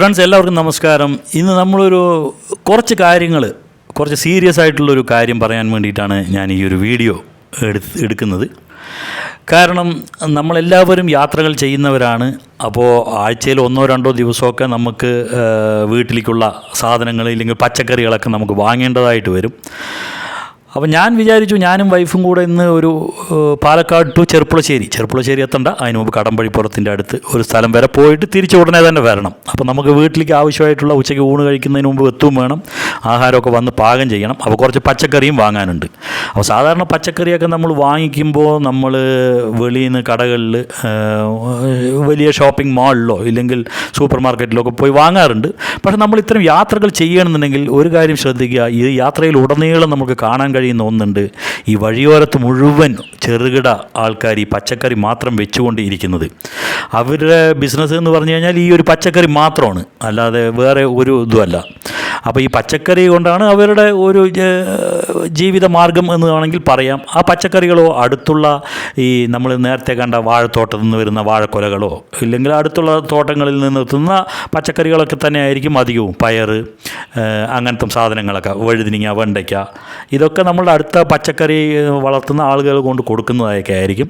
Friends എല്ലാവർക്കും നമസ്കാരം. ഇന്ന് നമ്മളൊരു കുറച്ച് കാര്യങ്ങൾ കുറച്ച് സീരിയസ് ആയിട്ടുള്ളൊരു കാര്യം പറയാൻ വേണ്ടിയിട്ടാണ് ഞാൻ ഈ ഒരു വീഡിയോ എടുത്ത് എടുക്കുന്നത്. കാരണം നമ്മളെല്ലാവരും യാത്രകൾ ചെയ്യുന്നവരാണ്. അപ്പോൾ ആഴ്ചയിൽ ഒന്നോ രണ്ടോ ദിവസമൊക്കെ നമുക്ക് വീട്ടിലേക്കുള്ള സാധനങ്ങൾ ഇല്ലെങ്കിൽ പച്ചക്കറികളൊക്കെ നമുക്ക് വാങ്ങേണ്ടതായിട്ട് വരും. അപ്പോൾ ഞാൻ വിചാരിച്ചു ഞാനും വൈഫും കൂടെ ഇന്ന് ഒരു പാലക്കാട് ടു ചെറുപ്പുളശ്ശേരി ചെറുപ്പുളശ്ശേരി എത്തണ്ട. അതിന് മുമ്പ് കടമ്പഴിപ്പുറത്തിന്റെ അടുത്ത് ഒരു സ്ഥലം വരെ പോയിട്ട് തിരിച്ച് ഉടനെ തന്നെ വരണം. അപ്പോൾ നമുക്ക് വീട്ടിലേക്ക് ആവശ്യമായിട്ടുള്ള ഉച്ചയ്ക്ക് ഊണ് കഴിക്കുന്നതിന് മുമ്പ് എത്തും വേണം. ആഹാരമൊക്കെ വന്ന് പാകം ചെയ്യണം. അപ്പോൾ കുറച്ച് പച്ചക്കറിയും വാങ്ങാനുണ്ട്. അപ്പോൾ സാധാരണ പച്ചക്കറിയൊക്കെ നമ്മൾ വാങ്ങിക്കുമ്പോൾ നമ്മൾ വെളിയിൽ നിന്ന് കടകളിൽ വലിയ ഷോപ്പിംഗ് മാളിലോ ഇല്ലെങ്കിൽ സൂപ്പർ മാർക്കറ്റിലോ ഒക്കെ പോയി വാങ്ങാറുണ്ട്. പക്ഷേ നമ്മൾ ഇത്തരം യാത്രകൾ ചെയ്യണമെന്നുണ്ടെങ്കിൽ ഒരു കാര്യം ശ്രദ്ധിക്കുക. ഈ യാത്രയിൽ ഉടനീളം നമുക്ക് കാണാൻ കഴിയുന്ന ഒന്നുണ്ട്. ഈ വഴിയോരത്ത് മുഴുവൻ ചെറുകിട ആൾക്കാർ ഈ പച്ചക്കറി മാത്രം വെച്ചുകൊണ്ട് ഇരിക്കുന്നത് അവരുടെ ബിസിനസ് എന്ന് പറഞ്ഞു കഴിഞ്ഞാൽ ഈ ഒരു പച്ചക്കറി മാത്രമാണ്. അല്ലാതെ വേറെ ഒരു ഇതുമല്ല. അപ്പോൾ ഈ പച്ചക്കറി കൊണ്ടാണ് അവരുടെ ഒരു ജീവിത മാർഗം എന്ന് വേണമെങ്കിൽ പറയാം. ആ പച്ചക്കറികളോ അടുത്തുള്ള ഈ നമ്മൾ നേരത്തെ കണ്ട വാഴത്തോട്ടത്തിൽ നിന്ന് വരുന്ന വാഴക്കൊലകളോ ഇല്ലെങ്കിൽ അടുത്തുള്ള തോട്ടങ്ങളിൽ നിന്ന് എത്തുന്ന പച്ചക്കറികളൊക്കെ തന്നെ ആയിരിക്കും അധികവും പയർ അങ്ങനത്തെ സാധനങ്ങളൊക്കെ വഴുതിനിങ്ങ വെണ്ടയ്ക്ക ഇതൊക്കെ നമ്മളുടെ അടുത്ത പച്ചക്കറി വളർത്തുന്ന ആളുകൾ കൊണ്ട് കൊടുക്കുന്നതൊക്കെ ആയിരിക്കും.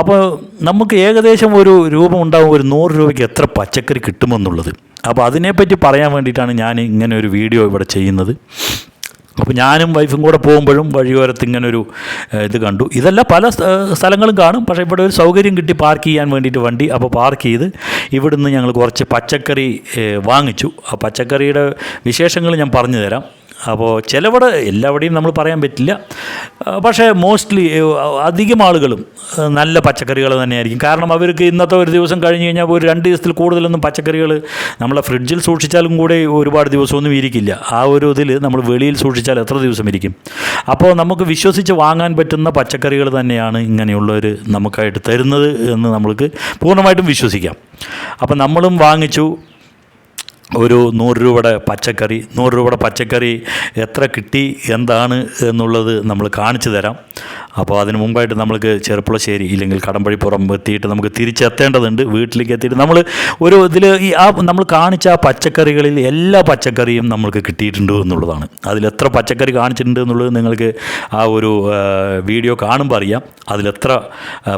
അപ്പോൾ നമുക്ക് ഏകദേശം ഒരു രൂപം ഉണ്ടാകും ഒരു നൂറ് രൂപയ്ക്ക് എത്ര പച്ചക്കറി കിട്ടുമെന്നുള്ളത്. അപ്പോൾ അതിനെപ്പറ്റി പറയാൻ വേണ്ടിയിട്ടാണ് ഞാൻ ഇങ്ങനെ ഒരു വീഡിയോ ഇവിടെ ചെയ്യുന്നത്. അപ്പോൾ ഞാനും വൈഫും കൂടെ പോകുമ്പോഴും വഴിയോരത്ത് ഇങ്ങനൊരു ഇത് കണ്ടു. ഇതെല്ലാം പല സ്ഥലങ്ങളും കാണും. പക്ഷേ ഇവിടെ ഒരു സൗകര്യം കിട്ടി പാർക്ക് ചെയ്യാൻ വേണ്ടിയിട്ട് വണ്ടി. അപ്പോൾ പാർക്ക് ചെയ്ത് ഇവിടുന്ന് ഞങ്ങൾ കുറച്ച് പച്ചക്കറി വാങ്ങിച്ചു. ആ പച്ചക്കറിയുടെ വിശേഷങ്ങൾ ഞാൻ പറഞ്ഞു തരാം. അപ്പോൾ ചിലവിടെ എല്ലാവിടെയും നമ്മൾ പറയാൻ പറ്റില്ല. പക്ഷേ മോസ്റ്റ്ലി അധികം ആളുകളും നല്ല പച്ചക്കറികൾ തന്നെയായിരിക്കും. കാരണം അവർക്ക് ഇന്നത്തെ ഒരു ദിവസം കഴിഞ്ഞ് കഴിഞ്ഞാൽ ഒരു രണ്ട് ദിവസത്തിൽ കൂടുതലൊന്നും പച്ചക്കറികൾ നമ്മളെ ഫ്രിഡ്ജിൽ സൂക്ഷിച്ചാലും കൂടെ ഒരുപാട് ദിവസമൊന്നും ഇരിക്കില്ല. ആ ഒരു ഇതിൽ നമ്മൾ വെളിയിൽ സൂക്ഷിച്ചാൽ എത്ര ദിവസം ഇരിക്കും. അപ്പോൾ നമുക്ക് വിശ്വസിച്ച് വാങ്ങാൻ പറ്റുന്ന പച്ചക്കറികൾ തന്നെയാണ് ഇങ്ങനെയുള്ളവർ നമുക്കായിട്ട് തരുന്നത് എന്ന് നമ്മൾക്ക് പൂർണമായിട്ടും വിശ്വസിക്കാം. അപ്പോൾ നമ്മളും വാങ്ങിച്ചു. ഒരു നൂറ് രൂപയുടെ പച്ചക്കറി നൂറ് രൂപയുടെ പച്ചക്കറി എത്ര കിട്ടി എന്താണ് എന്നുള്ളത് നമ്മൾ കാണിച്ചു തരാം. അപ്പോൾ അതിന് മുമ്പായിട്ട് നമ്മൾക്ക് ചെറുപ്പുളശ്ശേരി ഇല്ലെങ്കിൽ കടമ്പഴിപ്പുറം എത്തിയിട്ട് നമുക്ക് തിരിച്ചെത്തേണ്ടതുണ്ട്. വീട്ടിലേക്ക് എത്തിയിട്ട് നമ്മൾ ഒരു ഇതിൽ ഈ ആ നമ്മൾ കാണിച്ച ആ പച്ചക്കറികളിൽ എല്ലാ പച്ചക്കറിയും നമ്മൾക്ക് കിട്ടിയിട്ടുണ്ട് എന്നുള്ളതാണ്. അതിൽ എത്ര പച്ചക്കറി കാണിച്ചിട്ടുണ്ട് എന്നുള്ളത് നിങ്ങൾക്ക് ആ ഒരു വീഡിയോ കാണുമ്പോൾ അറിയാം. അതിലെത്ര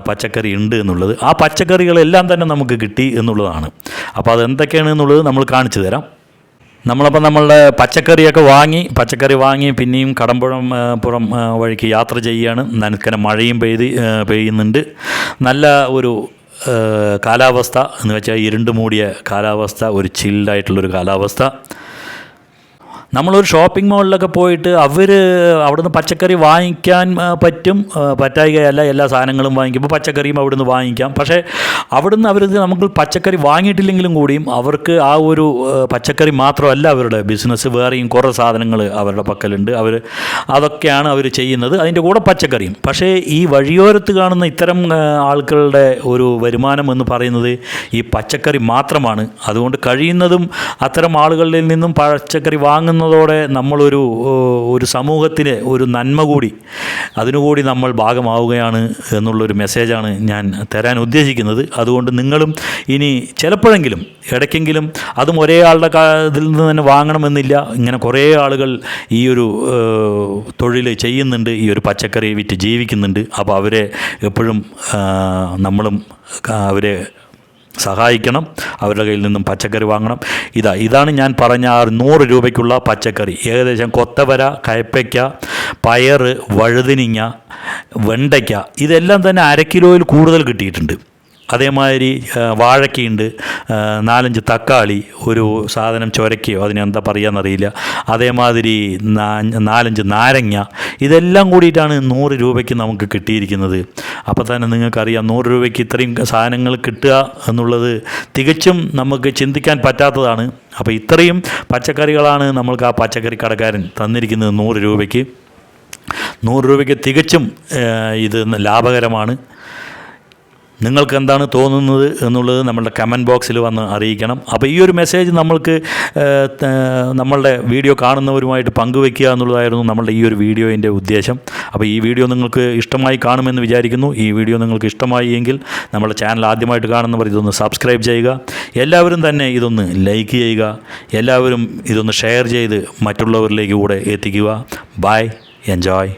പച്ചക്കറി ഉണ്ട് എന്നുള്ളത്. ആ പച്ചക്കറികളെല്ലാം തന്നെ നമുക്ക് കിട്ടി എന്നുള്ളതാണ്. അപ്പോൾ അതെന്തൊക്കെയാണ് എന്നുള്ളത് നമ്മൾ കാണിച്ചു തരാം. നമ്മളപ്പോൾ നമ്മളുടെ പച്ചക്കറിയൊക്കെ വാങ്ങി പച്ചക്കറി വാങ്ങി പിന്നെയും കടമ്പുഴം പുറം വഴിക്ക് യാത്ര ചെയ്യുകയാണ്. നനക്കന മഴയും പെയ്ത് പെയ്യുന്നുണ്ട്. നല്ല ഒരു കാലാവസ്ഥ എന്ന് വെച്ചാൽ ഇരുണ്ട് മൂടിയ കാലാവസ്ഥ ഒരു ചില്ലായിട്ടുള്ളൊരു കാലാവസ്ഥ. നമ്മളൊരു ഷോപ്പിംഗ് മാളിലൊക്കെ പോയിട്ട് അവർ അവിടുന്ന് പച്ചക്കറി വാങ്ങിക്കാൻ പറ്റും. പറ്റായികയല്ല എല്ലാ സാധനങ്ങളും വാങ്ങിക്കുമ്പോൾ പച്ചക്കറിയും അവിടുന്ന് വാങ്ങിക്കാം. പക്ഷേ അവിടുന്ന് അവർ നമുക്ക് പച്ചക്കറി വാങ്ങിയിട്ടില്ലെങ്കിലും കൂടിയും അവർക്ക് ആ ഒരു പച്ചക്കറി മാത്രമല്ല അവരുടെ ബിസിനസ് വേറെയും കുറേ സാധനങ്ങൾ അവരുടെ പക്കലുണ്ട്. അവർ അതൊക്കെയാണ് അവർ ചെയ്യുന്നത്. അതിന്റെ കൂടെ പച്ചക്കറിയും. പക്ഷേ ഈ വഴിയോരത്ത് കാണുന്ന ഇത്തരം ആളുകളുടെ ഒരു വരുമാനം എന്ന് പറയുന്നത് ഈ പച്ചക്കറി മാത്രമാണ്. അതുകൊണ്ട് കഴിയുന്നതും അത്തരം ആളുകളിൽ നിന്നും പച്ചക്കറി വാങ്ങുന്നതോടെ നമ്മളൊരു ഒരു സമൂഹത്തിന് ഒരു നന്മ കൂടി അതിനുകൂടി നമ്മൾ ഭാഗമാവുകയാണ് എന്നുള്ളൊരു മെസ്സേജാണ് ഞാൻ തരാൻ ഉദ്ദേശിക്കുന്നത്. അതുകൊണ്ട് നിങ്ങളും ഇനി ചിലപ്പോഴെങ്കിലും ഇടയ്ക്കെങ്കിലും അതും ഒരേ ആളുടെ ഇതിൽ നിന്ന് തന്നെ വാങ്ങണമെന്നില്ല. ഇങ്ങനെ കുറേ ആളുകൾ ഈ ഒരു തൊഴിൽ ചെയ്യുന്നുണ്ട് ഈ ഒരു പച്ചക്കറി വിറ്റ് ജീവിക്കുന്നുണ്ട്. അപ്പോൾ അവരെ എപ്പോഴും നമ്മളും അവരെ സഹായിക്കണം അവരുടെ കയ്യിൽ നിന്നും പച്ചക്കറി വാങ്ങണം. ഇതാ ഇതാണ് ഞാൻ പറഞ്ഞ ആ നൂറ് രൂപയ്ക്കുള്ള പച്ചക്കറി. ഏകദേശം കൊത്തവര കയപ്പയ്ക്ക പയർ വഴുതിനിങ്ങ വെണ്ടയ്ക്ക ഇതെല്ലാം തന്നെ അര കിലോയിൽ കൂടുതൽ കിട്ടിയിട്ടുണ്ട്. അതേമാതിരി വാഴയ്ക്കയുണ്ട് നാലഞ്ച് തക്കാളി ഒരു സാധനം ചൊരക്കയോ അതിനെന്താ പറയുകയെന്നറിയില്ല അതേമാതിരി നാലഞ്ച് നാരങ്ങ ഇതെല്ലാം കൂടിയിട്ടാണ് നൂറ് രൂപയ്ക്ക് നമുക്ക് കിട്ടിയിരിക്കുന്നത്. അപ്പോൾ തന്നെ നിങ്ങൾക്കറിയാം നൂറ് രൂപയ്ക്ക് ഇത്രയും സാധനങ്ങൾ കിട്ടുക എന്നുള്ളത് തികച്ചും നമുക്ക് ചിന്തിക്കാൻ പറ്റാത്തതാണ്. അപ്പോൾ ഇത്രയും പച്ചക്കറികളാണ് നമ്മൾക്ക് ആ പച്ചക്കറി കടക്കാരൻ തന്നിരിക്കുന്നത് നൂറ് രൂപയ്ക്ക്. നൂറ് രൂപയ്ക്ക് തികച്ചും ഇത് ലാഭകരമാണ്. നിങ്ങൾക്ക് എന്താണ് തോന്നുന്നത് എന്നുള്ളത് നമ്മളുടെ കമന്റ് ബോക്സിൽ വന്ന് അറിയിക്കണം. അപ്പോൾ ഈ ഒരു മെസ്സേജ് നമ്മൾക്ക് നമ്മളുടെ വീഡിയോ കാണുന്നവരുമായിട്ട് പങ്കുവെക്കുക എന്നുള്ളതായിരുന്നു നമ്മളുടെ ഈ ഒരു വീഡിയോയിന്റെ ഉദ്ദേശം. അപ്പോൾ ഈ വീഡിയോ നിങ്ങൾക്ക് ഇഷ്ടമായി കാണുമെന്ന് വിചാരിക്കുന്നു. ഈ വീഡിയോ നിങ്ങൾക്ക് ഇഷ്ടമായി എങ്കിൽ നമ്മുടെ ചാനൽ ആദ്യമായിട്ട് കാണുന്നവർ ഇതൊന്ന് സബ്സ്ക്രൈബ് ചെയ്യുക. എല്ലാവരും തന്നെ ഇതൊന്ന് ലൈക്ക് ചെയ്യുക. എല്ലാവരും ഇതൊന്ന് ഷെയർ ചെയ്ത് മറ്റുള്ളവരിലേക്ക് കൂടെ എത്തിക്കുക. By enjoy